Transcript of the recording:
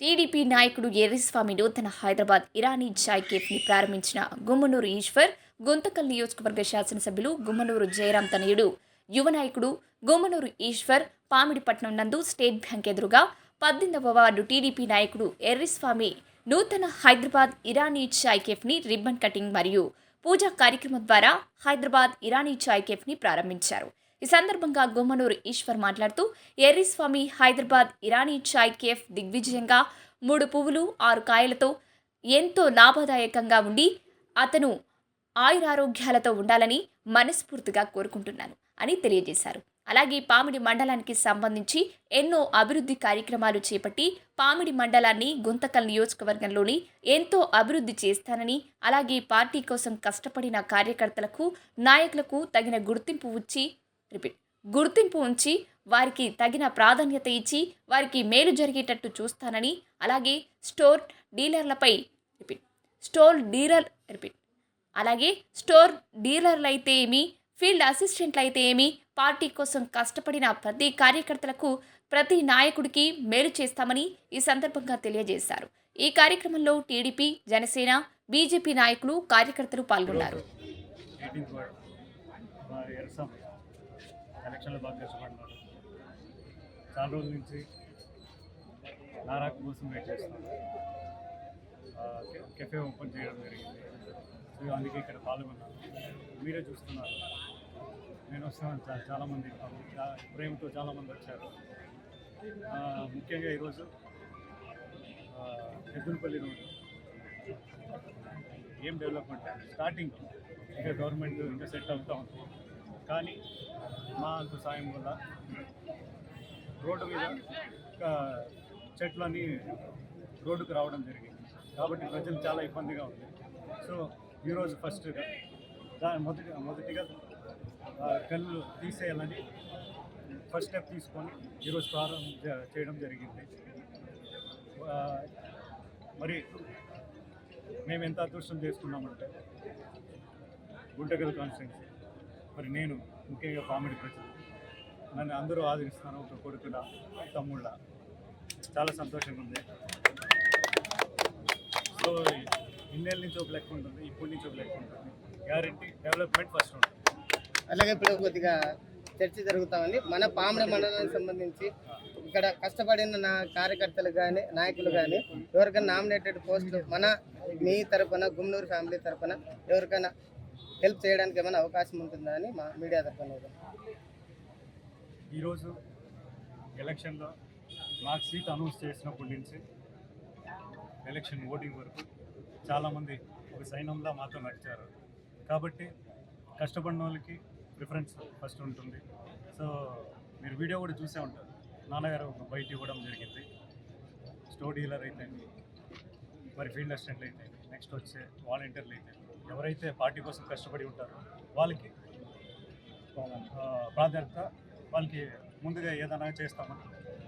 TDP నాయకుడు ఎర్రిస్వామి నూతన హైదరాబాద్ ఇరానీ చాయ్ కేఫ్ని ప్రారంభించిన గుమ్మనూరు ఈశ్వర్ గుంతకల్ నియోజకవర్గ శాసనసభ్యులు గుమ్మనూరు జయరాం తనయుడు యువ నాయకుడు గుమ్మనూరు ఈశ్వర్ పామిడిపట్నం నందు స్టేట్ బ్యాంక్ ఎదురుగా పద్దెనిమిదవ వార్డు టీడీపీ నాయకుడు ఎర్రిస్వామి నూతన హైదరాబాద్ ఇరానీ చాయ్ కేఫ్ని రిబ్బన్ కటింగ్ మరియు పూజా కార్యక్రమం ద్వారా హైదరాబాద్ ఇరానీ చాయ్ కేఫ్ని ప్రారంభించారు. ఈ సందర్భంగా గుమ్మనూరు ఈశ్వర్ మాట్లాడుతూ ఎర్రిస్వామి హైదరాబాద్ ఇరానీ చాయ్ కేఫ్ దిగ్విజయంగా మూడు పువ్వులు ఆరు కాయలతో ఎంతో లాభదాయకంగా ఉండి అతను ఆయురారోగ్యాలతో ఉండాలని మనస్ఫూర్తిగా కోరుకుంటున్నాను అని తెలియజేశారు. అలాగే పామిడి మండలానికి సంబంధించి ఎన్నో అభివృద్ధి కార్యక్రమాలు చేపట్టి పామిడి మండలాన్ని గుంతకల్ నియోజకవర్గంలోని ఎంతో అభివృద్ధి చేస్తానని అలాగే పార్టీ కోసం కష్టపడిన కార్యకర్తలకు నాయకులకు తగిన గుర్తింపు ఇచ్చి రిపీట్. గుర్తింపు ఉంచి వారికి తగిన ప్రాధాన్యత ఇచ్చి వారికి మేలు జరిగేటట్టు చూస్తానని అలాగే స్టోర్ డీలర్లపై రిపీట్. Store dealer repeat. అలాగే స్టోర్ డీలర్లు అయితే ఏమి? ఫీల్డ్ అసిస్టెంట్లు అయితే ఏమి? పార్టీ కోసం కష్టపడిన ప్రతి కార్యకర్తలకు ప్రతి నాయకుడికి మేలు చేస్తామని ఈ సందర్భంగా తెలియజేశారు. ఈ కార్యక్రమంలో టీడీపీ జనసేన బీజేపీ నాయకులు కార్యకర్తలు పాల్గొన్నారు ఎయిటీన్త్ వార్డ్ మా ఎరసం ఎలక్షన్లో బాగా కష్టపడినాడు చాలా రోజుల నుంచి నారాకు కోసం వెయిట్ చేస్తున్నాను కెఫే ఓపెన్ చేయడం జరిగింది. సో అందుకే ఇక్కడ పాల్గొన్నాను. మీరే చూస్తున్నారు. నేను వస్తున్నాను చాలా చాలామంది ప్రేమతో చాలామంది వచ్చారు. ముఖ్యంగా ఈరోజు ఆ, రోడ్డు ఏం డెవలప్మెంట్? స్టార్టింగ్ ఇక గవర్నమెంట్ ఇంకా సెట్ అవుతూ ఉంటుంది కానీ మా అంత సాయం వల్ల రోడ్డు మీద చెట్లన్నీ రోడ్డుకు రావడం జరిగింది. కాబట్టి ప్రజలు చాలా ఇబ్బందిగా ఉంది. సో ఈరోజు ఫస్ట్గా దాని మొదటి మొదటిగా కళ్ళు తీసేయాలని ఫస్ట్ స్టెప్ తీసుకొని ఈరోజు ప్రారంభం చేయడం జరిగింది. మరి మేము ఎంత అదృష్టం చేసుకున్నామంటే గుంటగల్ కాన్స్టిట్యున్సీ. మరి నేను ముఖ్యంగా కామెడీ ప్రజలు నన్ను అందరూ ఆదరిస్తాను ఒక కొడుకుల తమ్ముళ్ళ. చాలా సంతోషంగా ఉంది. సో ఇన్నేళ్ళ నుంచి ఒక లెక్క ఉంటుంది ఇప్పటి నుంచి ఒక లెక్క ఉంటుంది. గ్యారంటీ డెవలప్మెంట్ ఫస్ట్ ఉంటుంది. అలాగే ఇప్పుడు కొద్దిగా చర్చ జరుగుతా ఉంది మన పామడ మండలానికి సంబంధించి ఇక్కడ కష్టపడిన నా కార్యకర్తలు కానీ నాయకులు కానీ ఎవరికైనా నామినేటెడ్ పోస్టులు మన మీ తరపున గుమ్నూరు ఫ్యామిలీ తరపున ఎవరికైనా హెల్ప్ చేయడానికి ఏమైనా అవకాశం ఉంటుందా అని మా మీడియా తరఫున ఈరోజు ఎలక్షన్లో నాకు సీట్ అనౌన్స్ చేసినప్పటి నుంచి ఎలక్షన్ ఓటింగ్ వరకు చాలామంది ఒక సైన్యంలో మాతో నడిచారు. కాబట్టి కష్టపడిన వాళ్ళకి ప్రిఫరెన్స్ ఫస్ట్ ఉంటుంది. సో మీరు వీడియో కూడా చూసే ఉంటారు. నాన్నగారు ఒక బయట ఇవ్వడం జరిగింది. స్టోర్ డీలర్ అయితే మరి ఫీల్డ్ అసిస్టెంట్లు అయితే నెక్స్ట్ వచ్చే వాలంటీర్లు అయితే ఎవరైతే పార్టీ కోసం కష్టపడి ఉంటారో వాళ్ళకి ప్రాధాన్యత వాళ్ళకి ముందుగా ఏదైనా చేస్తామని